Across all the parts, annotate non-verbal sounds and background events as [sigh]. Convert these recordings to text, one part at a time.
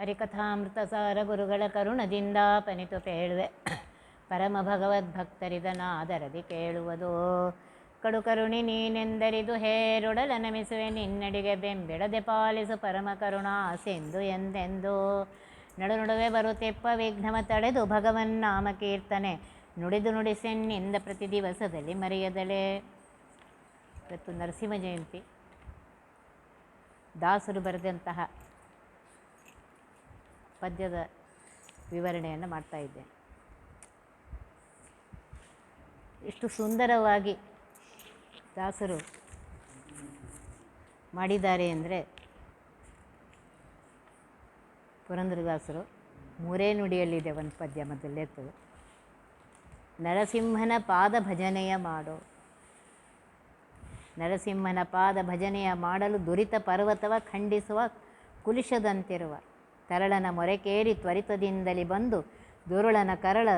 ಹರಿಕಥಾಮೃತ ಸಾರ ಗುರುಗಳ ಕರುಣದಿಂದ ಪನಿತು ಕೇಳುವೆ. ಪರಮ ಭಗವದ್ಭಕ್ತರಿದನಾದರದಿ ಕೇಳುವುದು. ಕಡು ಕರುಣಿ ನೀನೆಂದರಿದು ಹೇರುಡಲ ನಮಿಸುವೆ. ನಿನ್ನಡಿಗೆ ಬೆಂಬಿಡದೆ ಪಾಲಿಸು ಪರಮ ಕರುಣಾ ಸಿಂಧು ಎಂದೆಂದು. ನಡು ನಡುವೆ ಬರುತ್ತೆಪ್ಪ ವಿಘ್ನವ ತಡೆದು ಭಗವನ್ನಾಮ ಕೀರ್ತನೆ. ನುಡಿದು ನುಡಿಸೆನ್ನಿಂದ ಪ್ರತಿ ದಿವಸದಲ್ಲಿ ಮರೆಯದಲೆ. ಇವತ್ತು ನರಸಿಂಹ ಜಯಂತಿ. ದಾಸರು ಬರೆದಂತಹ ಪದ್ಯದ ವಿವರಣೆಯನ್ನು ಮಾಡ್ತಾ ಇದ್ದೇನೆ ಎಷ್ಟು ಸುಂದರವಾಗಿ ದಾಸರು ಮಾಡಿದ್ದಾರೆ ಅಂದರೆ ಪುರಂದರದಾಸರು ಮೂರೇ ನುಡಿಯಲ್ಲಿದೆ ಒಂದು ಪದ್ಯ ಮೊದಲೇರ್ತದೆ ನರಸಿಂಹನ ಪಾದ ಭಜನೆಯ ಮಾಡು. ನರಸಿಂಹನ ಪಾದ ಭಜನೆಯ ಮಾಡಲು ದುರಿತ ಪರ್ವತವ ಖಂಡಿಸುವ ಕುಲಿಶದಂತಿರುವ ತರಳನ ಮೊರೆಕೇರಿ ತ್ವರಿತದಿಂದಲೇ ಬಂದು ದುರುಳನ ಕರಳ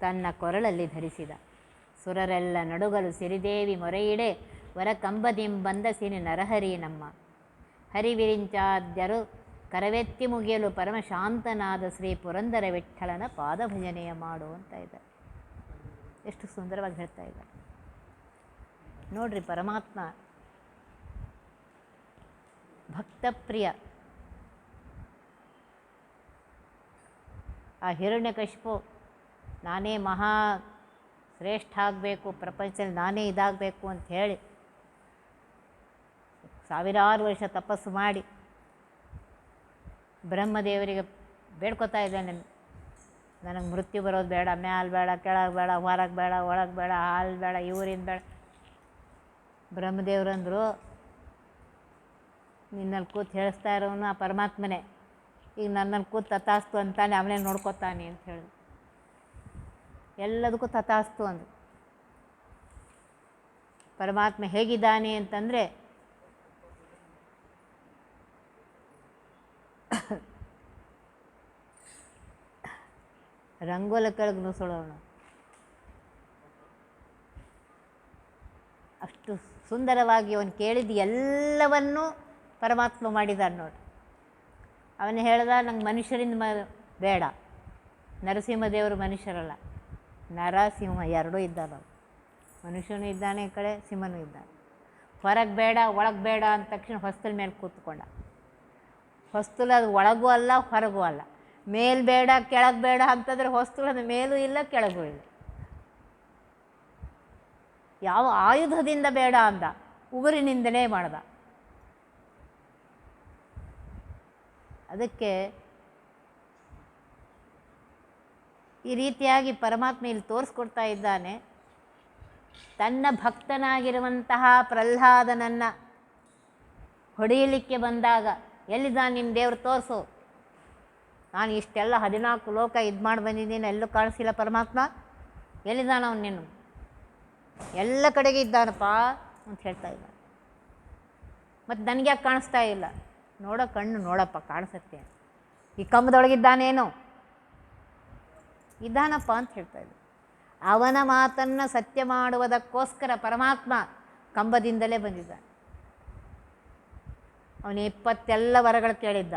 ತನ್ನ ಕೊರಳಲ್ಲಿ ಧರಿಸಿದ. ಸುರರೆಲ್ಲ ನಡುಗಲು ಸಿರಿದೇವಿ ಮೊರೆಯಿಡೆ, ವರ ಕಂಬದಿಂಬಂದ ಸಿನಿ ನರಹರಿ ನಮ್ಮ. ಹರಿವಿರಿಂಚಾದ್ಯರು ಕರವೆತ್ತಿ ಮುಗಿಯಲು ಪರಮಶಾಂತನಾದ ಶ್ರೀ ಪುರಂದರ ವಿಠ್ಠಲನ ಪಾದಭಜನೆಯ ಮಾಡು ಅಂತ ಇದ್ದಾರೆ. ಎಷ್ಟು ಸುಂದರವಾಗಿ ಹೇಳ್ತಾ ಇದ್ದಾರೆ. ನೋಡ್ರಿ ಪರಮಾತ್ಮ ಭಕ್ತಪ್ರಿಯ ಆ ಹಿರಣ್ಯಕಶಿಪು ನಾನೇ ಮಹಾ ಶ್ರೇಷ್ಠ ಆಗಬೇಕು, ಪ್ರಪಂಚದಲ್ಲಿ ನಾನೇ ಇದಾಗಬೇಕು ಅಂತ ಹೇಳಿ ಸಾವಿರಾರು ವರ್ಷ ತಪಸ್ಸು ಮಾಡಿ ಬ್ರಹ್ಮದೇವರಿಗೆ ಬೇಡ್ಕೊತಾ ಇದ್ದಾನೆ ನನಗೆ ಮೃತ್ಯು ಬರೋದು ಬೇಡ, ಮ್ಯಾಲ ಬೇಡ, ಕೆಳಗೆ ಬೇಡ, ಹೊರಗೆ ಬೇಡ, ಒಳಗೆ ಬೇಡ, ಹಾಲು ಬೇಡ ಇವರಿಂದ ಬೇಡ. ಬ್ರಹ್ಮದೇವ್ರಂದರು ನಿನ್ನಲ್ಲಿ ಕೂತು ಹೇಳಿಸ್ತಾ ಇರೋನು ಆ ಪರಮಾತ್ಮನೇ. ಈಗ ನನ್ನನ್ನು ಕೂತು ತತಾಸ್ತು ಅಂತಾನೆ ಅವನೇ ನೋಡ್ಕೊತಾನೆ ಅಂತ ಹೇಳಿ. ಎಲ್ಲದಕ್ಕೂ ತತಾಸ್ತು ಅಂದರು ಪರಮಾತ್ಮ ಹೇಗಿದ್ದಾನೆ ಅಂತಂದರೆ, ರಂಗೋಲ ಕೆಳಗೆ ನುಸುಳೋಣ. ಅಷ್ಟು ಸುಂದರವಾಗಿ ಅವನು ಕೇಳಿದ ಎಲ್ಲವನ್ನೂ ಪರಮಾತ್ಮ ಮಾಡಿದಾನೆ ನೋಡಿ. ಅವನು ಹೇಳ್ದ, ನಂಗೆ ಮನುಷ್ಯರಿಂದ ಮ, ಬೇಡ. ನರಸಿಂಹದೇವರು ಮನುಷ್ಯರಲ್ಲ. ನರಸಿಂಹ ಎರಡೂ ಮನುಷ್ಯನು ಮನುಷ್ಯನೂ ಇದ್ದಾನೆ ಈ ಕಡೆ, ಸಿಂಹನೂ ಇದ್ದಾನೆ. ಹೊರಗೆ ಬೇಡ, ಒಳಗೆ ಬೇಡ ಅಂದ ತಕ್ಷಣ ಹೊಸ್ತಲ ಮೇಲೆ ಕೂತ್ಕೊಂಡ. ಹೊಸ್ತಲು ಅದು ಒಳಗೂ ಅಲ್ಲ, ಹೊರಗೂ ಅಲ್ಲ. ಮೇಲ್ ಬೇಡ, ಕೆಳಗೆ ಬೇಡ ಅಂತಂದರೆ ಹೊಸ್ತಲು ಅದು ಮೇಲೂ ಇಲ್ಲ, ಕೆಳಗೂ ಇಲ್ಲ. ಯಾವ ಆಯುಧದಿಂದ ಬೇಡ ಅಂದ. ಉಗುರಿನಿಂದಲೇ ಮಾಡ್ದ. ಅದಕ್ಕೆ ಈ ರೀತಿಯಾಗಿ ಪರಮಾತ್ಮ ಇಲ್ಲಿ ತೋರಿಸ್ಕೊಡ್ತಾ ಇದ್ದಾನೆ, ತನ್ನ ಭಕ್ತನಾಗಿರುವಂತಹ ಪ್ರಹ್ಲಾದನನ್ನು ಹೊಡೆಯಲಿಕ್ಕೆ ಬಂದಾಗ ಎಲ್ಲಿದ್ದಾನೆ ನಿಮ್ಮ ದೇವ್ರು ತೋರಿಸು. ನಾನು ಇಷ್ಟೆಲ್ಲ ಹದಿನಾಲ್ಕು ಲೋಕ ಇದು ಮಾಡಿ ಬಂದಿದ್ದೀನಿ, ಎಲ್ಲೂ ಕಾಣಿಸಿಲ್ಲ ಪರಮಾತ್ಮ. ಎಲ್ಲಿದ್ದಾನ ಅವನು ನೀನು? ಎಲ್ಲ ಕಡೆಗೆ ಇದ್ದಾನಪ್ಪ ಅಂತ ಹೇಳ್ತಾ ಇದ್ದ ಮತ್ತು ನನಗೆ ಯಾಕೆ ಕಾಣಿಸ್ತಾ ಇಲ್ಲ. ನೋಡೋ ಕಣ್ಣು ನೋಡಪ್ಪ, ಕಾಣಿಸುತ್ತೆ. ಈ ಕಂಬದೊಳಗಿದ್ದಾನೇನು? ಇದ್ದಾನಪ್ಪ ಅಂತ ಹೇಳ್ತಾ ಇದ್ದ ಅವನ ಮಾತನ್ನು ಸತ್ಯ ಮಾಡುವುದಕ್ಕೋಸ್ಕರ ಪರಮಾತ್ಮ ಕಂಬದಿಂದಲೇ ಬಂದಿದ್ದ ಅವನು ಇಪ್ಪತ್ತೆಲ್ಲ ವರಗಳು ಕೇಳಿದ್ದ.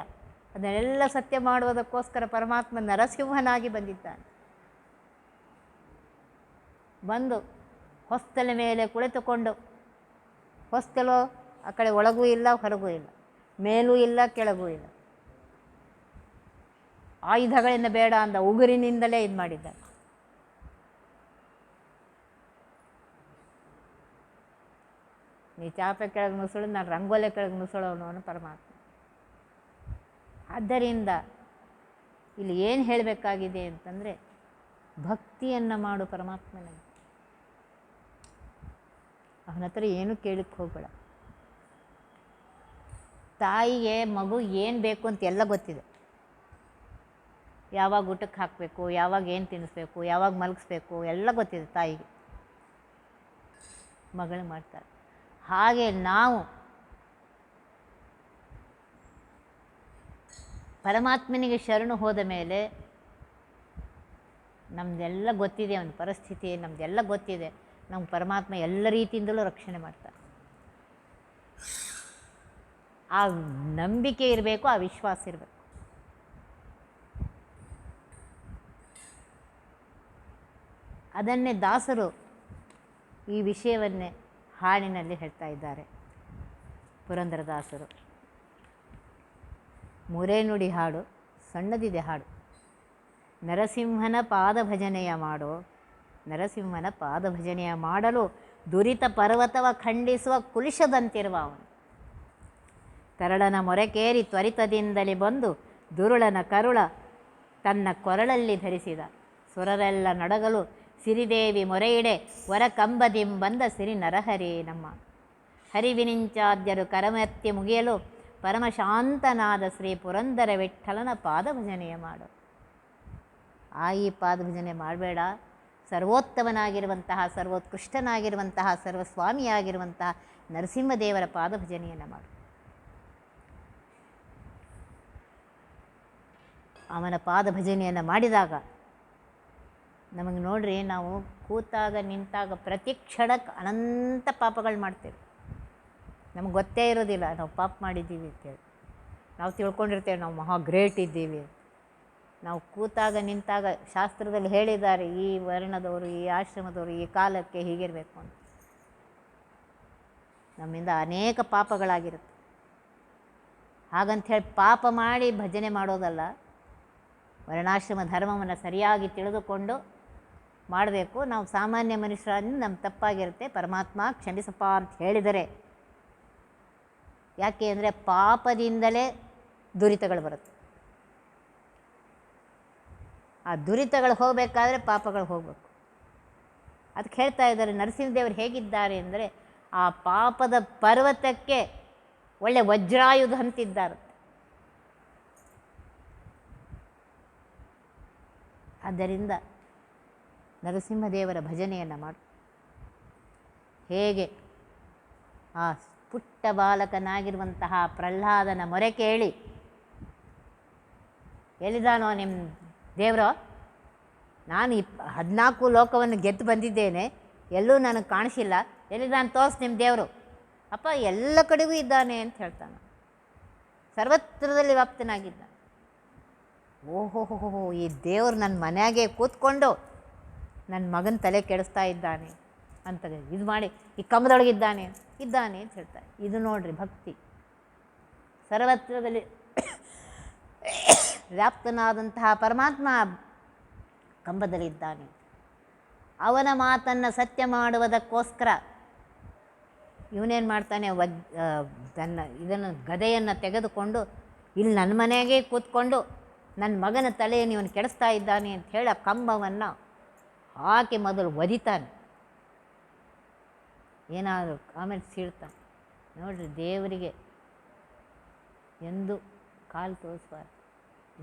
ಅದನ್ನೆಲ್ಲ ಸತ್ಯ ಮಾಡುವುದಕ್ಕೋಸ್ಕರ ಪರಮಾತ್ಮ ನರಸಿಂಹನಾಗಿ ಬಂದಿದ್ದಾನೆ. ಬಂದು ಹೊಸ್ತಲ ಮೇಲೆ ಕುಳಿತುಕೊಂಡು, ಹೊಸ್ತಲು ಆ ಕಡೆ ಒಳಗೂ ಇಲ್ಲ, ಹೊರಗೂ ಇಲ್ಲ. ಮೇಲೂ ಇಲ್ಲ, ಕೆಳಗೂ ಇಲ್ಲ. ಆಯುಧಗಳಿಂದ ಬೇಡ ಅಂದ ಉಗುರಿನಿಂದಲೇ ಇದು ಮಾಡಿದ್ದಾರೆ ನೀ ಚಾಪೆ ಕೆಳಗೆ ನುಸುಳು, ನಾನು ರಂಗೋಲೆ ಕೆಳಗೆ ನುಸುಳೋನು ಅನ್ನೋ ಪರಮಾತ್ಮ. ಆದ್ದರಿಂದ ಇಲ್ಲಿ ಏನು ಹೇಳಬೇಕಾಗಿದೆ ಅಂತಂದರೆ, ಭಕ್ತಿಯನ್ನು ಮಾಡು ಪರಮಾತ್ಮನಿಗೆ. ಅವನ ಹತ್ರ ಏನೂ ಕೇಳಕ್ಕೆ ಹೋಗಬೇಡ. ತಾಯಿಗೆ ಮಗು ಏನು ಬೇಕು ಅಂತ ಎಲ್ಲ ಗೊತ್ತಿದೆ. ಯಾವಾಗ ಊಟಕ್ಕೆ ಹಾಕಬೇಕು, ಯಾವಾಗ ಏನು ತಿನ್ನಿಸ್ಬೇಕು, ಯಾವಾಗ ಮಲಗಿಸ್ಬೇಕು ಎಲ್ಲ ಗೊತ್ತಿದೆ ತಾಯಿಗೆ. ಮಗಳು ಮಾಡ್ತಾರೆ. ಹಾಗೆ ನಾವು ಪರಮಾತ್ಮನಿಗೆ ಶರಣು ಹೋದ ಮೇಲೆ ನಮ್ಮದೆಲ್ಲ ಗೊತ್ತಿದೆ ಅವನ ಪರಿಸ್ಥಿತಿ ನಮ್ಮದೆಲ್ಲ ಗೊತ್ತಿದೆ. ನಮ್ಮ ಪರಮಾತ್ಮ ಎಲ್ಲ ರೀತಿಯಿಂದಲೂ ರಕ್ಷಣೆ ಮಾಡ್ತಾರೆ. ಆ ನಂಬಿಕೆ ಇರಬೇಕು, ಆ ವಿಶ್ವಾಸ ಇರಬೇಕು. ಅದನ್ನೇ ದಾಸರು ಈ ವಿಷಯವನ್ನೇ ಹಾಡಿನಲ್ಲಿ ಹೇಳ್ತಾ ಇದ್ದಾರೆ. ಪುರಂದರದಾಸರು ಮೂರೇ ನುಡಿ ಹಾಡು, ಸಣ್ಣದಿದೆ ಹಾಡು. ನರಸಿಂಹನ ಪಾದ ಭಜನೆಯ ಮಾಡೋ, ನರಸಿಂಹನ ಪಾದ ಭಜನೆಯ ಮಾಡಲು ದುರಿತ ಪರ್ವತವ ಖಂಡಿಸುವ ಕುಲಿಶದಂತಿರುವ ಅವನು. ಕರಳನ ಮೊರೆಕೇರಿ ತ್ವರಿತದಿಂದಲೇ ಬಂದು ದುರುಳನ ಕರುಳ ತನ್ನ ಕೊರಳಲ್ಲಿ ಧರಿಸಿದ. ಸುರರೆಲ್ಲ ನಡಗಲು ಸಿರಿದೇವಿ ಮೊರೆಯಿಡೆ ವರ ಕಂಬದಿಂಬಂದ ಸಿರಿ ನರಹರಿ ನಮ್ಮ. ಹರಿವಿನಿಂಚಾದ್ಯರು ಕರಮೆತ್ತಿ ಮುಗಿಯಲು ಪರಮಶಾಂತನಾದ ಶ್ರೀ ಪುರಂದರ ವಿಠಲನ ಪಾದಭಜನೆಯ ಮಾಡು. ಆ ಈ ಪಾದಭಜನೆ ಮಾಡಬೇಡ. ಸರ್ವೋತ್ತಮನಾಗಿರುವಂತಹ, ಸರ್ವೋತ್ಕೃಷ್ಟನಾಗಿರುವಂತಹ, ಸರ್ವಸ್ವಾಮಿಯಾಗಿರುವಂತಹ ನರಸಿಂಹದೇವರ ಪಾದಭಜನೆಯನ್ನು ಮಾಡು. ಅವನ ಪಾದ ಭಜನೆಯನ್ನು ಮಾಡಿದಾಗ ನಮಗೆ ನೋಡ್ರಿ ನಾವು ಕೂತಾಗ ನಿಂತಾಗ ಪ್ರತಿ ಕ್ಷಣಕ್ಕೆ ಅನಂತ ಪಾಪಗಳು ಮಾಡ್ತೇವೆ. ನಮ್ಗೆ ಗೊತ್ತೇ ಇರೋದಿಲ್ಲ ನಾವು ಪಾಪ ಮಾಡಿದ್ದೀವಿ ಅಂತೇಳಿ. ನಾವು ತಿಳ್ಕೊಂಡಿರ್ತೇವೆ ನಾವು ಮಹಾ ಗ್ರೇಟ್ ಇದ್ದೀವಿ. ನಾವು ಕೂತಾಗ ನಿಂತಾಗ ಶಾಸ್ತ್ರದಲ್ಲಿ ಹೇಳಿದ್ದಾರೆ, ಈ ವರ್ಣದವರು, ಈ ಆಶ್ರಮದವರು, ಈ ಕಾಲಕ್ಕೆ ಹೀಗಿರಬೇಕು ಅಂತ. ನಮ್ಮಿಂದ ಅನೇಕ ಪಾಪಗಳಾಗಿರುತ್ತೆ. ಹಾಗಂಥೇಳಿ ಪಾಪ ಮಾಡಿ ಭಜನೆ ಮಾಡೋದಲ್ಲ ವರ್ಣಾಶ್ರಮ ಧರ್ಮವನ್ನು ಸರಿಯಾಗಿ ತಿಳಿದುಕೊಂಡು ಮಾಡಬೇಕು. ನಾವು ಸಾಮಾನ್ಯ ಮನುಷ್ಯರನ್ನು ನಮ್ಮ ತಪ್ಪಾಗಿರುತ್ತೆ. ಪರಮಾತ್ಮ ಕ್ಷಮಿಸಪ್ಪ ಅಂತ ಹೇಳಿದರೆ ಯಾಕೆ ಅಂದರೆ ಪಾಪದಿಂದಲೇ ದುರಿತಗಳು ಬರುತ್ತೆ. ಆ ದುರಿತಗಳು ಹೋಗಬೇಕಾದ್ರೆ ಪಾಪಗಳು ಹೋಗಬೇಕು. ಅದಕ್ಕೆ ಹೇಳ್ತಾ ಇದ್ದಾರೆ, ನರಸಿಂಹದೇವರು ಹೇಗಿದ್ದಾರೆ ಅಂದರೆ ಆ ಪಾಪದ ಪರ್ವತಕ್ಕೆ ಒಳ್ಳೆ ವಜ್ರಾಯುಧ ಅಂತಿದ್ದಾರೆ. ಆದ್ದರಿಂದ ನರಸಿಂಹದೇವರ ಭಜನೆಯನ್ನು ಮಾಡು. ಹೇಗೆ? ಆ ಪುಟ್ಟ ಬಾಲಕನಾಗಿರುವಂತಹ ಪ್ರಹ್ಲಾದನ ಮೊರೆ ಕೇಳಿ. ಎಲ್ಲಿದಾನೋ ನಿಮ್ಮ ದೇವರೋ? ನಾನು ಇಪ್ ಹದಿನಾಲ್ಕು ಲೋಕವನ್ನು ಗೆದ್ದು ಬಂದಿದ್ದೇನೆ. ಎಲ್ಲೂ ನನಗೆ ಕಾಣಿಸಿಲ್ಲ. ಎಲ್ಲಿದ್ದಾನೆ ತೋರ್ಸು ನಿಮ್ಮ ದೇವರು. ಅಪ್ಪ ಎಲ್ಲ ಕಡೆಗೂ ಇದ್ದಾನೆ ಅಂತ ಹೇಳ್ತಾನೆ. ಸರ್ವತ್ರದಲ್ಲಿ ವ್ಯಾಪ್ತನಾಗಿದ್ದಾನೆ. ಓಹೋಹೋಹೋ, ಈ ದೇವರು ನನ್ನ ಮನೆಯಾಗೆ ಕೂತ್ಕೊಂಡು ನನ್ನ ಮಗನ ತಲೆ ಕೆಡಿಸ್ತಾ ಇದ್ದಾನೆ ಅಂತ ಇದು ಮಾಡಿ, ಈ ಕಂಬದೊಳಗಿದ್ದಾನೆ ಇದ್ದಾನೆ ಅಂತ ಹೇಳ್ತಾರೆ. ಇದು ನೋಡ್ರಿ ಭಕ್ತಿ. ಸರ್ವತ್ರದಲ್ಲಿ ವ್ಯಾಪ್ತನಾದಂತಹ ಪರಮಾತ್ಮ ಕಂಬದಲ್ಲಿದ್ದಾನೆ ಅವನ ಮಾತನ್ನು ಸತ್ಯ ಮಾಡುವುದಕ್ಕೋಸ್ಕರ ಇವನೇನು ಮಾಡ್ತಾನೆ ವಜ್ ತನ್ನ ಇದನ್ನು ಗದೆಯನ್ನು ತೆಗೆದುಕೊಂಡು, ಇಲ್ಲಿ ನನ್ನ ಮನೆಯಾಗೆ ಕೂತ್ಕೊಂಡು ನನ್ನ ಮಗನ ತಲೆಯನ್ನು ಇವನು ಕೆಡಿಸ್ತಾ ಇದ್ದಾನೆ ಅಂತ ಹೇಳಿ ಕಂಬವನ್ನು ಹಾಕಿ ಮೊದಲು ಒದಿತಾನೆ. ಏನಾದರೂ ಆಮೇಲೆ ಸೀಳ್ತಾನೆ ನೋಡಿರಿ ದೇವರಿಗೆ ಎಂದು ಕಾಲು ತೋರಿಸ್ಬಾರ್ದು.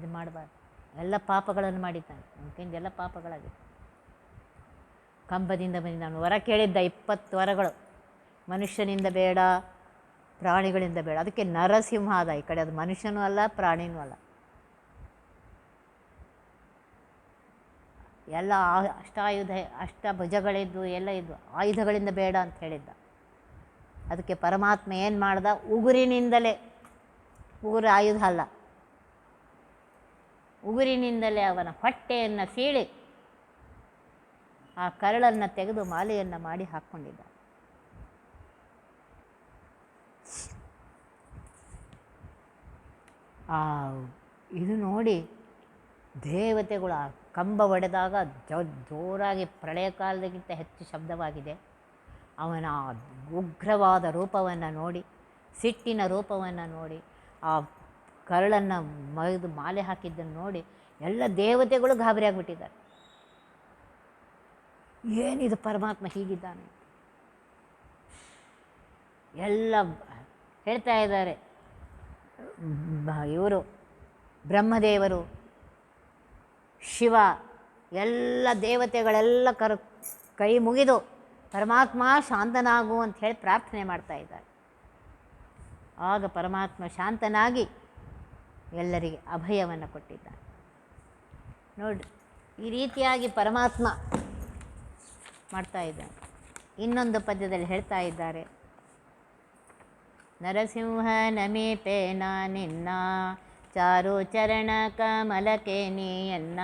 ಇದು ಮಾಡಬಾರ್ದು. ಎಲ್ಲ ಪಾಪಗಳನ್ನು ಮಾಡಿದ್ದಾನೆ. ಕೈಯಿಂದ ಎಲ್ಲ ಪಾಪಗಳಾಗಿದೆ ಕಂಬದಿಂದ ಬಂದು ನಾನು ವರ ಕೇಳಿದ್ದ ಇಪ್ಪತ್ತು ವರಗಳು. ಮನುಷ್ಯನಿಂದ ಬೇಡ, ಪ್ರಾಣಿಗಳಿಂದ ಬೇಡ. ಅದಕ್ಕೆ ನರಸಿಂಹ ಅದ ಈ ಕಡೆ. ಅದು ಮನುಷ್ಯನೂ ಅಲ್ಲ, ಪ್ರಾಣಿನೂ ಅಲ್ಲ. ಎಲ್ಲ ಆ- ಅಷ್ಟ ಅಷ್ಟಭುಜಗಳಿದ್ದು, ಎಲ್ಲ ಇದ್ದು, ಆಯುಧಗಳಿಂದ ಬೇಡ ಅಂತ ಹೇಳಿದ್ದ. ಅದಕ್ಕೆ ಪರಮಾತ್ಮ ಏನು ಮಾಡ್ದ? ಉಗುರಿನಿಂದಲೇ, ಉಗುರು ಆಯುಧ ಅಲ್ಲ. ಉಗುರಿನಿಂದಲೇ ಅವನ ಹೊಟ್ಟೆಯನ್ನು ಸೀಳಿ, ಆ ಕರಳನ್ನು ತೆಗೆದು ಮಾಲೆಯನ್ನು ಮಾಡಿ ಹಾಕ್ಕೊಂಡಿದ್ದ ಆ, ಇದು ನೋಡಿ ದೇವತೆಗಳು ಕಂಬ ಒಡೆದಾಗ ಜೋರಾಗಿ ಪ್ರಳಯ ಕಾಲದಕ್ಕಿಂತ ಹೆಚ್ಚು ಶಬ್ದವಾಗಿದೆ. ಅವನ ಉಗ್ರವಾದ ರೂಪವನ್ನು ನೋಡಿ, ಸಿಟ್ಟಿನ ರೂಪವನ್ನು ನೋಡಿ, ಆ ಕರಳನ್ನು ಮೈದು ಮಾಲೆ ಹಾಕಿದ್ದನ್ನು ನೋಡಿ ಎಲ್ಲ ದೇವತೆಗಳು ಗಾಬರಿ ಆಗಿಬಿಟ್ಟಿದ್ದಾರೆ ಏನಿದು ಪರಮಾತ್ಮ ಹೀಗಿದ್ದಾನೆ? ಎಲ್ಲ ಹೇಳ್ತಾ ಇದ್ದಾರೆ. ಇವರು ಬ್ರಹ್ಮದೇವರು ಶಿವ, ಎಲ್ಲ ದೇವತೆಗಳೆಲ್ಲ ಕರ್, ಕೈ ಮುಗಿದು ಪರಮಾತ್ಮ ಶಾಂತನಾಗು ಅಂತ ಹೇಳಿ ಪ್ರಾರ್ಥನೆ ಮಾಡ್ತಾ ಇದ್ದಾರೆ. ಆಗ ಪರಮಾತ್ಮ ಶಾಂತನಾಗಿ ಎಲ್ಲರಿಗೆ ಅಭಯವನ್ನು ಕೊಟ್ಟಿದ್ದಾನೆ ನೋಡಿ ಈ ರೀತಿಯಾಗಿ ಪರಮಾತ್ಮ ಮಾಡ್ತಾ ಇದ್ದಾನೆ ಇನ್ನೊಂದು ಪದ್ಯದಲ್ಲಿ ಹೇಳ್ತಾ ಇದ್ದಾರೆ. ನರಸಿಂಹ ಪೇನಾ ನಿನ್ನ ಚಾರು ಚರಣ ಕಮಲಕ್ಕೆ ನೀಯನ್ನ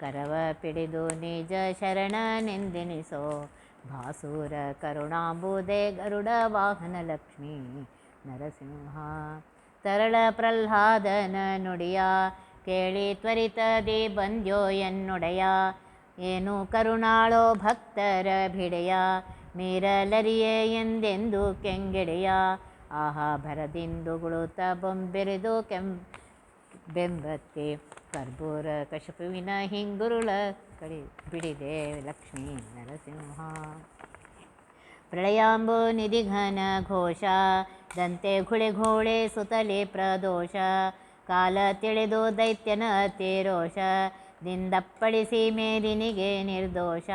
ಕರವ ಪಿಡಿದು ನಿಜ ಶರಣನೆಂದೆನಿಸೋ ಭಾಸೂರ ಕರುಣಾಂಬುದೇ ಗರುಡ ವಾಹನ ಲಕ್ಷ್ಮೀ ನರಸಿಂಹ. ತರಳ ಪ್ರಹ್ಲಾದನ ನುಡಿಯ ಕೇಳಿ ತ್ವರಿತದಿ ಬಂದ್ಯೋ ಎನ್ನುಡೆಯ. ಏನು ಕರುಣಾಳೋ ಭಕ್ತರ ಭಿಡೆಯ. ಮೀರಲರಿಯೇ ಎಂದೆಂದು ಕೆಂಗೆಡೆಯ. ಆಹಾ ಭರದಿಂದುಗಳು ತಬೊಂಬಿರಿದು ಬೊಂಬೆರೆದು ಕೆಂ ಬೆಂಬತ್ತೆ. ಕರ್ಬೂರ ಕಶಪುವಿನ ಹಿಂಗುರುಳ ಕಡಿ ಬಿಡಿದೆ ಲಕ್ಷ್ಮೀ ನರಸಿಂಹ. ಪ್ರಳಯಾಂಬು ನಿಧಿಘನ ಘೋಷ, ದಂತೆ ಘುಳೆ ಘೋಳೆ ಸುತಲೆ ಪ್ರದೋಷ, ಕಾಲ ತಿಳಿದು ದೈತ್ಯನ ತೇರೋಷ ದಿಂದಪ್ಪಳಿಸಿ ಮೇದಿನಿಗೆ ನಿರ್ದೋಷ,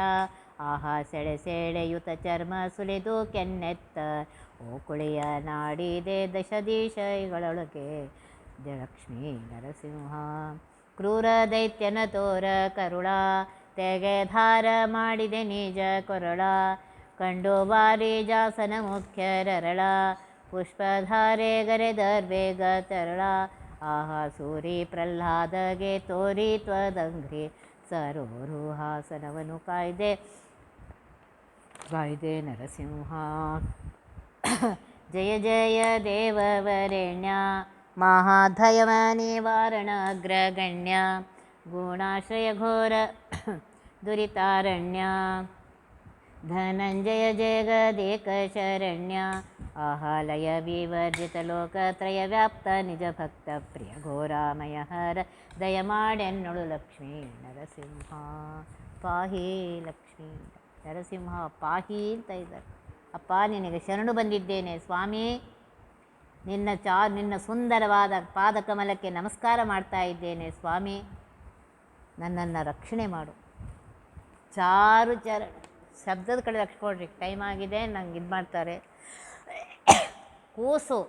ಆಹಾ ಸೆಳೆ ಸೆಳೆಯುತ ಚರ್ಮ ಸುಲಿದು ಕೆನ್ನೆತ್ತ, ಓ ಕುಳಿಯ ನಾಡಿದೆ ದಶದೀಶಗಳೊಳಗೆ ಲಕ್ಷ್ಮೀ ನರಸಿಂಹ. ಕ್ರೂರ ದೈತ್ಯನ ತೋರ ಕರುಳ ತೆಗೆಧಾರ ಮಾಡಿದೆ ನಿಜ ಕೊರಳ. ಕಂಡು ಬಾರಿ ಜಾಸನ ಮುಖ್ಯರರಳ ಪುಷ್ಪಧಾರೆ ಗರೆದರ್ವೇಗ ತರಳ. ಆಹಾ ಸೂರಿ ಪ್ರಹ್ಲಾದಗೆ ತೋರಿ ತ್ವದಂಗ್ರಿ, ಸರೋರು ಹಾಸನವನು ಕಾಯ್ದೆ ಕಾಯ್ದೆ ನರಸಿಂಹ. [coughs] ಜಯ ಜಯ ದೇವವರೆಣ್ಯ. ಆಹಾಲಯ ವಿವರ್ಜಿತ ಲೋಕತ್ರಯ ವ್ಯಾಪ್ತ ನಿಜ ಭಕ್ತ ಪ್ರಿಯ ಘೋರಾಮಯ ಹರ ದಯಮಾಡೆನ್ನೊಳು ಲಕ್ಷ್ಮೀ ನರಸಿಂಹ, ಪಾಹಿ ಲಕ್ಷ್ಮೀ ನರಸಿಂಹ, ಪಾಹಿ ಅಂತ ಇದ್ದಾರೆ. ಅಪ್ಪ, ನಿನಗೆ ಶರಣು ಬಂದಿದ್ದೇನೆ ಸ್ವಾಮಿ. ನಿನ್ನ ಚಾ, ನಿನ್ನ ಸುಂದರವಾದ ಪಾದಕಮಲಕ್ಕೆ ನಮಸ್ಕಾರ ಮಾಡ್ತಾ ಇದ್ದೇನೆ ಸ್ವಾಮಿ. ನನ್ನನ್ನು ರಕ್ಷಣೆ ಮಾಡು. ಚಾರು ಚರ ಶಬ್ದದ ಕಡೆ ರಕ್ಷಿಕೊಡ್ರಿ ಟೈಮ್ ಆಗಿದೆ, ನಂಗೆ ಇದು ಮಾಡ್ತಾರೆ. ಕೂಸು.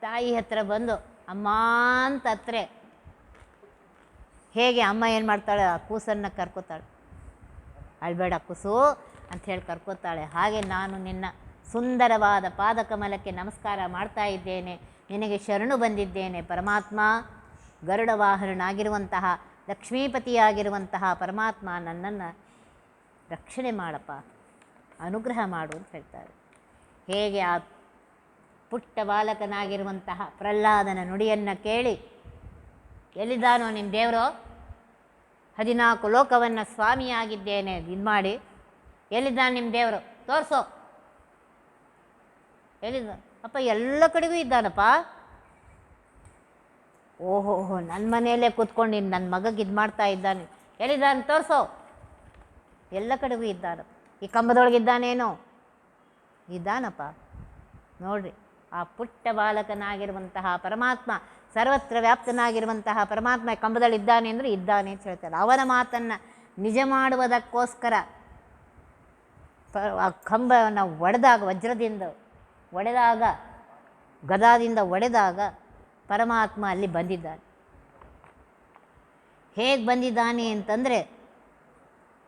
ತಾಯಿ ಹತ್ರ ಬಂದು, ಅಮ್ಮ ಅಂತ ಹತ್ರೆ. ಹೇಗೆ ಅಮ್ಮ ಏನು ಮಾಡ್ತಾಳೆ? ಆ ಕೂಸನ್ನು ಕರ್ಕೋತಾಳೆ. ಅಳ್ಬೇಡ ಕೂಸು, ಅಂತ ಹೇಳಿ ಕರ್ಕೋತಾಳೆ. ಹಾಗೆ ನಾನು ನಿನ್ನ ಸುಂದರವಾದ ಪಾದಕಮಲಕ್ಕೆ ನಮಸ್ಕಾರ ಮಾಡ್ತಾ ಇದ್ದೇನೆ. ನಿನಗೆ ಶರಣು ಬಂದಿದ್ದೇನೆ. ಪರಮಾತ್ಮ ಗರುಡ ವಾಹನನಾಗಿರುವಂತಹ ಲಕ್ಷ್ಮೀಪತಿಯಾಗಿರುವಂತಹ ಪರಮಾತ್ಮ ನನ್ನನ್ನು ರಕ್ಷಣೆ ಮಾಡಪ್ಪ, ಅನುಗ್ರಹ ಮಾಡು ಅಂತ ಹೇಳ್ತಾರೆ. ಹೇಗೆ ಆ ಪುಟ್ಟ ಬಾಲಕನಾಗಿರುವಂತಹ ಪ್ರಹ್ಲಾದನ ನುಡಿಯನ್ನು ಕೇಳಿ, ಎಲ್ಲಿದ್ದಾನೋ ನಿಮ್ಮ ದೇವರು, ಹದಿನಾಲ್ಕು ಲೋಕವನ್ನು ಸ್ವಾಮಿಯಾಗಿದ್ದೇನೆ ಇದು ಮಾಡಿ ಎಲ್ಲಿದ್ದಾನೆ ನಿಮ್ಮ ದೇವರು? ತೋರಿಸೋ. ಎಲ್ಲಿದ್ದ ಅಪ್ಪ, ಎಲ್ಲ ಕಡೆಗೂ ಇದ್ದಾನಪ್ಪ. ಓಹೋ ನನ್ನ ಮನೆಯಲ್ಲೇ ಕೂತ್ಕೊಂಡು ನನ್ನ ಮಗಗೆ ಇದು ಮಾಡ್ತಾ ಇದ್ದಾನೆ. ಹೇಳಿದ್ದಾನೆ ತೋರಿಸೋ. ಎಲ್ಲ ಕಡೆಗೂ ಇದ್ದಾನ. ಈ ಕಂಬದೊಳಗೆ ಇದ್ದಾನೇನೋ? ಇದ್ದಾನಪ್ಪ. ನೋಡ್ರಿ, ಆ ಪುಟ್ಟ ಬಾಲಕನಾಗಿರುವಂತಹ ಪರಮಾತ್ಮ, ಸರ್ವತ್ರ ವ್ಯಾಪ್ತನಾಗಿರುವಂತಹ ಪರಮಾತ್ಮ ಕಂಬದಲ್ಲಿ ಇದ್ದಾನೆ ಅಂದರೆ ಇದ್ದಾನೆ ಅಂತ ಹೇಳ್ತಾರೆ. ಅವನ ಮಾತನ್ನು ನಿಜ ಮಾಡುವುದಕ್ಕೋಸ್ಕರ ಆ ಕಂಬವನ್ನು ಒಡೆದಾಗ, ವಜ್ರದಿಂದ ಒಡೆದಾಗ, ಗದಾದಿಂದ ಒಡೆದಾಗ ಪರಮಾತ್ಮ ಅಲ್ಲಿ ಬಂದಿದ್ದಾನೆ. ಹೇಗೆ ಬಂದಿದ್ದಾನೆ ಅಂತಂದರೆ,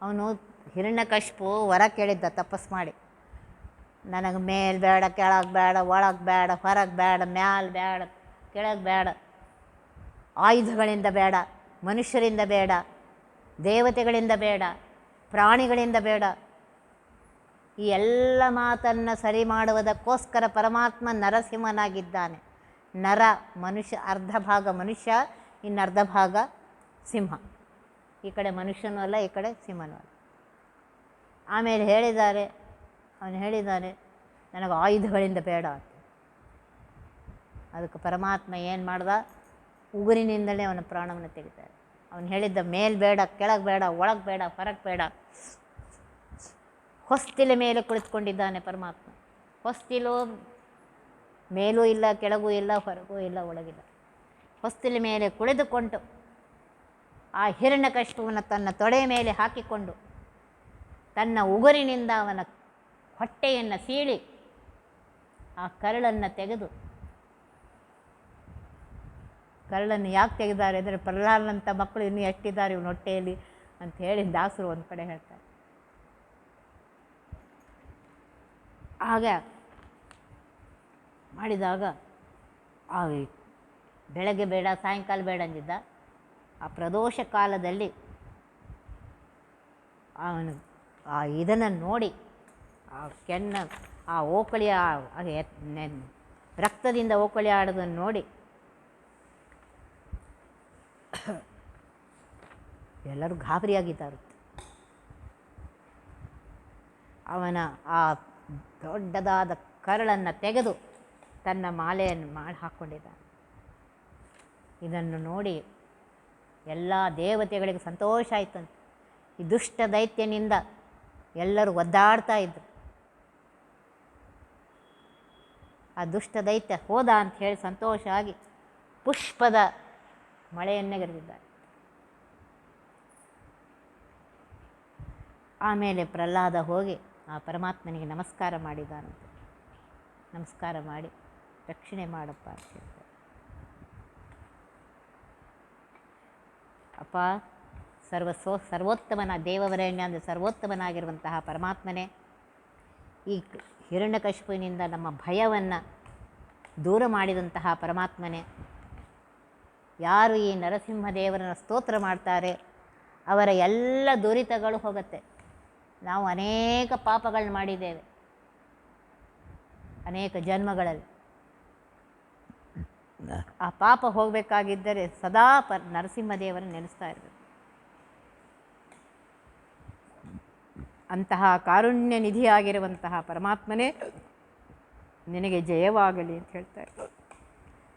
ಅವನು ಹಿರಣ್ಯಕಶ್ಪು ವರ ಕೇಳಿದ್ದ, ತಪಸ್ ಮಾಡಿ. ನನಗೆ ಮೇಲೆ ಬೇಡ, ಕೆಳಗೆ ಬೇಡ, ಒಳಗೆ ಬೇಡ, ಹೊರಗೆ ಬೇಡ, ಮ್ಯಾಲ ಬೇಡ, ಕೆಳಗೆ ಬೇಡ. ಆಯುಧಗಳಿಂದ ಬೇಡ, ಮನುಷ್ಯರಿಂದ ಬೇಡ, ದೇವತೆಗಳಿಂದ ಬೇಡ, ಪ್ರಾಣಿಗಳಿಂದ ಬೇಡ. ಈ ಎಲ್ಲ ಮಾತನ್ನು ಸರಿ ಮಾಡುವುದಕ್ಕೋಸ್ಕರ ಪರಮಾತ್ಮ ನರಸಿಂಹನಾಗಿದ್ದಾನೆ. ನರ, ಮನುಷ್ಯ, ಅರ್ಧ ಭಾಗ ಮನುಷ್ಯ ಇನ್ನು ಅರ್ಧ ಭಾಗ ಸಿಂಹ. ಈ ಕಡೆ ಮನುಷ್ಯನೂ ಅಲ್ಲ, ಈ ಕಡೆ ಸಿಂಹನೂ ಅಲ್ಲ. ಆಮೇಲೆ ಹೇಳಿದ್ದಾರೆ, ಅವನು ಹೇಳಿದ್ದಾನೆ, ನನಗೆ ಆಯುಧಗಳಿಂದ ಬೇಡ ಅಂತ. ಅದಕ್ಕೆ ಪರಮಾತ್ಮ ಏನು ಮಾಡ್ದ? ಉಗುರಿನಿಂದಲೇ ಅವನ ಪ್ರಾಣವನ್ನು ತೆಗಿತಾರೆ ಅವನು ಹೇಳಿದ್ದ ಮೇಲ್ ಬೇಡ, ಕೆಳಗೆ ಬೇಡ, ಒಳಗೆ ಬೇಡ, ಹೊರಗೆ ಬೇಡ. ಹೊಸ್ತಿಲ ಮೇಲೆ ಕುಳಿತುಕೊಂಡಿದ್ದಾನೆ ಪರಮಾತ್ಮ. ಹೊಸ್ತಿಲು ಮೇಲೂ ಇಲ್ಲ, ಕೆಳಗೂ ಇಲ್ಲ, ಹೊರಗೂ ಇಲ್ಲ, ಒಳಗಿಲ್ಲ. ಹೊಸ್ತಿಲ ಮೇಲೆ ಕುಳಿದುಕೊಂಡು ಆ ಹಿರಣ್ಯಕಷ್ಟವನ್ನು ತನ್ನ ತೊಡೆಯ ಮೇಲೆ ಹಾಕಿಕೊಂಡು ತನ್ನ ಉಗುರಿನಿಂದ ಅವನ ಹೊಟ್ಟೆಯನ್ನು ಸೀಳಿ ಆ ಕರಳನ್ನು ತೆಗೆದು, ಕರಳನ್ನು ಯಾಕೆ ತೆಗೆದಾರೆ? ಅಂದರೆ ಪ್ರಹ್ಲಾದನಂಥ ಮಕ್ಕಳು ಇನ್ನೂ ಎಷ್ಟಿದ್ದಾರೆ? ಇವನ ಹೊಟ್ಟೆಯಲ್ಲಿ ಅಂತ ಹೇಳಿ ದಾಸರು ಒಂದು ಕಡೆ ಹೇಳ್ತಾರೆ. ಆಗ ಮಾಡಿದಾಗ ಆ ಬೆಳಗ್ಗೆ ಬೇಡ, ಸಾಯಂಕಾಲ ಬೇಡ ಅಂದಿದ್ದ. ಆ ಪ್ರದೋಷ ಕಾಲದಲ್ಲಿ ಅವನು ಆ ಇದನ್ನು ನೋಡಿ, ಆ ಕೆನ್ನ, ಆ ಓಕಳಿ ರಕ್ತದಿಂದ ಓಕಳಿ ಆಡೋದನ್ನು ನೋಡಿ, ಎಲ್ಲರೂ ಗಾಬರಿಯಾಗಿದ್ದಾರೆ ಅವನ ಆ ದೊಡ್ಡದಾದ ಕರಳನ್ನು ತೆಗೆದು ತನ್ನ ಮಾಲೆಯನ್ನು ಮಾಡಿ ಹಾಕ್ಕೊಂಡಿದ್ದಾನೆ ಇದನ್ನು ನೋಡಿ ಎಲ್ಲ ದೇವತೆಗಳಿಗೆ ಸಂತೋಷ ಆಯ್ತಂತೆ. ಈ ದುಷ್ಟ ದೈತ್ಯನಿಂದ ಎಲ್ಲರೂ ಒದ್ದಾಡ್ತಾ ಇದ್ದರು ಆ ದುಷ್ಟ ದೈತ್ಯ ಹೋದ ಅಂತ ಹೇಳಿ ಸಂತೋಷ ಆಗಿ ಪುಷ್ಪದ ಮಳೆಯನ್ನೇ ಗರೆದಿದ್ದಾರೆ ಆಮೇಲೆ ಪ್ರಹ್ಲಾದ ಹೋಗಿ ಆ ಪರಮಾತ್ಮನಿಗೆ ನಮಸ್ಕಾರ ಮಾಡಿದಾನಂತೆ. ನಮಸ್ಕಾರ ಮಾಡಿ, ರಕ್ಷಣೆ ಮಾಡಪ್ಪ ಅಂತ ಹೇಳ್ತಾರೆ ಅಪ್ಪ, ಸರ್ವ ಸೋ, ಸರ್ವೋತ್ತಮನ ದೇವವರೇಣ್ಯ ಅಂದರೆ ಸರ್ವೋತ್ತಮನಾಗಿರುವಂತಹ ಪರಮಾತ್ಮನೇ, ಈ ಹಿರಣ್ಯಕಶಿಪುವಿನಿಂದ ನಮ್ಮ ಭಯವನ್ನು ದೂರ ಮಾಡಿದಂತಹ ಪರಮಾತ್ಮನೇ, ಯಾರು ಈ ನರಸಿಂಹದೇವರನ್ನು ಸ್ತೋತ್ರ ಮಾಡ್ತಾರೆ, ಅವರ ಎಲ್ಲ ದುರಿತಗಳು ಹೋಗುತ್ತೆ. ನಾವು ಅನೇಕ ಪಾಪಗಳನ್ನ ಮಾಡಿದ್ದೇವೆ. ಅನೇಕ ಜನ್ಮಗಳಲ್ಲಿ. ಆ ಪಾಪ ಹೋಗಬೇಕಾಗಿದ್ದರೆ ಸದಾ ಪ ನರಸಿಂಹದೇವರನ್ನು ನೆನೆಸ್ತಾ ಇರಬೇಕು. ಅಂತಹ ಕಾರುಣ್ಯ ನಿಧಿಯಾಗಿರುವಂತಹ ಪರಮಾತ್ಮನೇ ನಿನಗೆ ಜಯವಾಗಲಿ ಅಂತ ಹೇಳ್ತಾರೆ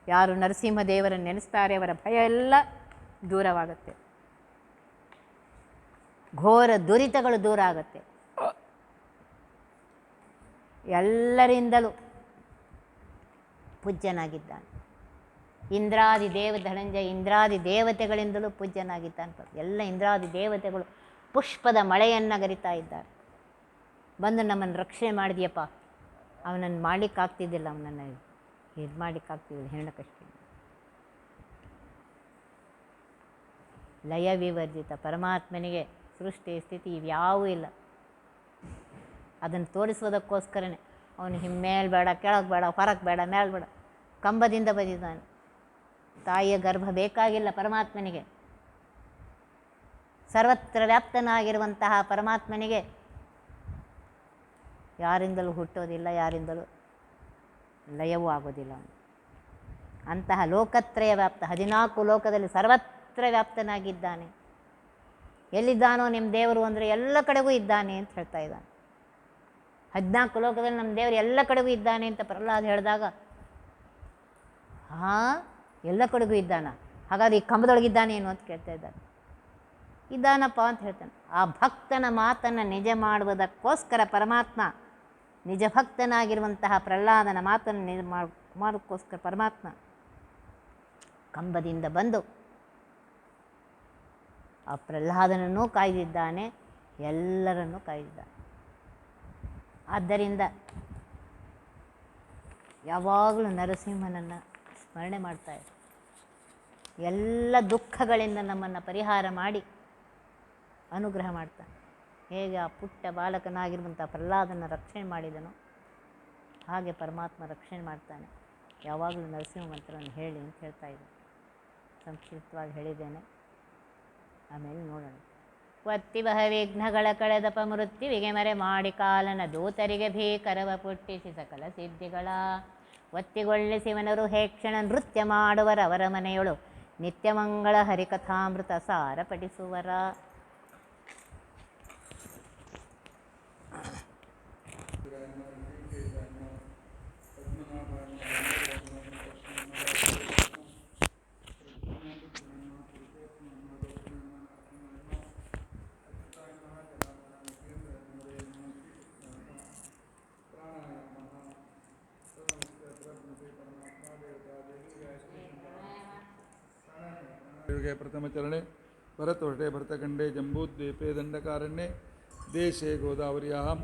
ಯಾರು ನರಸಿಂಹದೇವರನ್ನು ನೆನೆಸ್ತಾರೆ ಅವರ ಭಯ ಎಲ್ಲ ದೂರವಾಗುತ್ತೆ. ಘೋರ ದುರಿತಗಳು ದೂರ ಆಗುತ್ತೆ. ಎಲ್ಲರಿಂದಲೂ ಪೂಜ್ಯನಾಗಿದ್ದಾನೆ. ಇಂದ್ರಾದಿ ದೇವ, ಧನಂಜಯ ಇಂದ್ರಾದಿ ದೇವತೆಗಳಿಂದಲೂ ಪೂಜ್ಯನಾಗಿದ್ದಾನೆ ಎಲ್ಲ ಇಂದ್ರಾದಿ ದೇವತೆಗಳು ಪುಷ್ಪದ ಮಳೆಯನ್ನು ಗರಿತಾ ಇದ್ದಾರೆ. ಬಂದು ನಮ್ಮನ್ನು ರಕ್ಷಣೆ ಮಾಡಿದ್ಯಪ್ಪ. ಅವನನ್ನು ಮಾಡಲಿಕ್ಕಾಗ್ತಿದ್ದಿಲ್ಲ ಅವನನ್ನು ಇದು ಮಾಡಲಿಕ್ಕಾಗ್ತಿದ್ದಿಲ್ಲ ಹೆಣ್ಣಕಷ್ಟ ಲಯ ವಿವರ್ಜಿತ ಪರಮಾತ್ಮನಿಗೆ ಸೃಷ್ಟಿ ಸ್ಥಿತಿ ಇವ್ಯಾವೂ ಇಲ್ಲ. ಅದನ್ನು ತೋರಿಸೋದಕ್ಕೋಸ್ಕರನೇ ಅವನು ಹಿಮ್ಮೇಲೆ ಬೇಡ, ಕೆಳಗೆ ಬೇಡ, ಹೊರಗೆ ಬೇಡ, ಮೇಲೆ ಬೇಡ, ಕಂಬದಿಂದ ಬಂದಿದ್ದಾನೆ ತಾಯಿಯ ಗರ್ಭ ಬೇಕಾಗಿಲ್ಲ ಪರಮಾತ್ಮನಿಗೆ. ಸರ್ವತ್ರ ವ್ಯಾಪ್ತನಾಗಿರುವಂತಹ ಪರಮಾತ್ಮನಿಗೆ ಯಾರಿಂದಲೂ ಹುಟ್ಟೋದಿಲ್ಲ, ಯಾರಿಂದಲೂ ಲಯವೂ ಆಗೋದಿಲ್ಲ ಅವನು. ಅಂತಹ ಲೋಕತ್ರಯ ವ್ಯಾಪ್ತ ಹದಿನಾಲ್ಕು ಲೋಕದಲ್ಲಿ ಸರ್ವತ್ರ ವ್ಯಾಪ್ತನಾಗಿದ್ದಾನೆ. ಎಲ್ಲಿದ್ದಾನೋ ನಿಮ್ಮ ದೇವರು ಅಂದರೆ ಎಲ್ಲ ಕಡೆಗೂ ಇದ್ದಾನೆ ಅಂತ ಹೇಳ್ತಾ ಇದ್ದಾನೆ. ಹದಿನಾಲ್ಕು ಲೋಕದಲ್ಲಿ ನಮ್ಮ ದೇವರು ಎಲ್ಲ ಕಡೆಗೂ ಇದ್ದಾನೆ ಅಂತ ಪ್ರಹ್ಲಾದ್ ಹೇಳಿದಾಗ, ಹಾಂ, ಎಲ್ಲ ಕಡೆಗೂ ಇದ್ದಾನ? ಹಾಗಾದ್ರೆ ಈ ಕಂಬದೊಳಗಿದ್ದಾನೆ ಏನು ಅಂತ ಕೇಳ್ತಾ ಇದ್ದಾನೆ. ಇದ್ದಾನಪ್ಪ ಅಂತ ಹೇಳ್ತಾನೆ, ಆ ಭಕ್ತನ ಮಾತನ್ನು ನಿಜ ಮಾಡುವುದಕ್ಕೋಸ್ಕರ ಪರಮಾತ್ಮ, ನಿಜ ಭಕ್ತನಾಗಿರುವಂತಹ ಪ್ರಹ್ಲಾದನ ಮಾತನ್ನು ನಿಜ ಮಾಡ್ ಮಾಡೋಕ್ಕೋಸ್ಕರ ಪರಮಾತ್ಮ ಕಂಬದಿಂದ ಬಂದು ಆ ಪ್ರಹ್ಲಾದನನ್ನು ಕಾಯ್ದಿದ್ದಾನೆ, ಎಲ್ಲರನ್ನೂ ಕಾಯ್ದಿದ್ದಾನೆ. ಆದ್ದರಿಂದ ಯಾವಾಗಲೂ ನರಸಿಂಹನನ್ನು ಸ್ಮರಣೆ ಮಾಡ್ತಾ ಇದ್ದ ಎಲ್ಲ ದುಃಖಗಳಿಂದ ನಮ್ಮನ್ನು ಪರಿಹಾರ ಮಾಡಿ ಅನುಗ್ರಹ ಮಾಡ್ತಾನೆ. ಹೇಗೆ ಆ ಪುಟ್ಟ ಬಾಲಕನಾಗಿರುವಂಥ ಪ್ರಹ್ಲಾದನ ರಕ್ಷಣೆ ಮಾಡಿದನು ಹಾಗೆ ಪರಮಾತ್ಮ ರಕ್ಷಣೆ ಮಾಡ್ತಾನೆ. ಯಾವಾಗಲೂ ನರಸಿಂಹ ಮಂತ್ರವನ್ನು ಹೇಳಿ ಅಂತ ಹೇಳ್ತಾ ಇದ್ದೆ ಸಂಕ್ಷಿಪ್ತವಾಗಿ ಹೇಳಿದ್ದೇನೆ. ಆಮೇಲೆ ನೋಡೋಣ. ಒತ್ತಿವಹ ವಿಘ್ನಗಳ ಕಳೆದಪ ಮೃತ್ಯುವಿಗೆ ಮರೆ ಮಾಡಿ ಕಾಲನ ದೂತರಿಗೆ ಭೀಕರವ ಪುಟ್ಟಿಸಿ ಸಕಲ ಸಿದ್ಧಿಗಳ. ಒತ್ತಿಗೊಳ್ಳಿಸಿವನರು ಹೇಕ್ಷಣ ನೃತ್ಯ ಮಾಡುವರವರ ಮನೆಯೊಳು ನಿತ್ಯಮಂಗಳ ಹರಿಕಥಾಮೃತ ಸಾರ ಪಠಿಸುವರ ಶ್ರೀಕರಣೆ ಭರತೊಟೆ ಭರತಖಂಡೆ ಜಂಬೂದ್ವೀಪೆ ದಂಡಕಾರಣ್ಯೆ ದೇಶೆ ಗೋದಾವರ್ಯಾಂ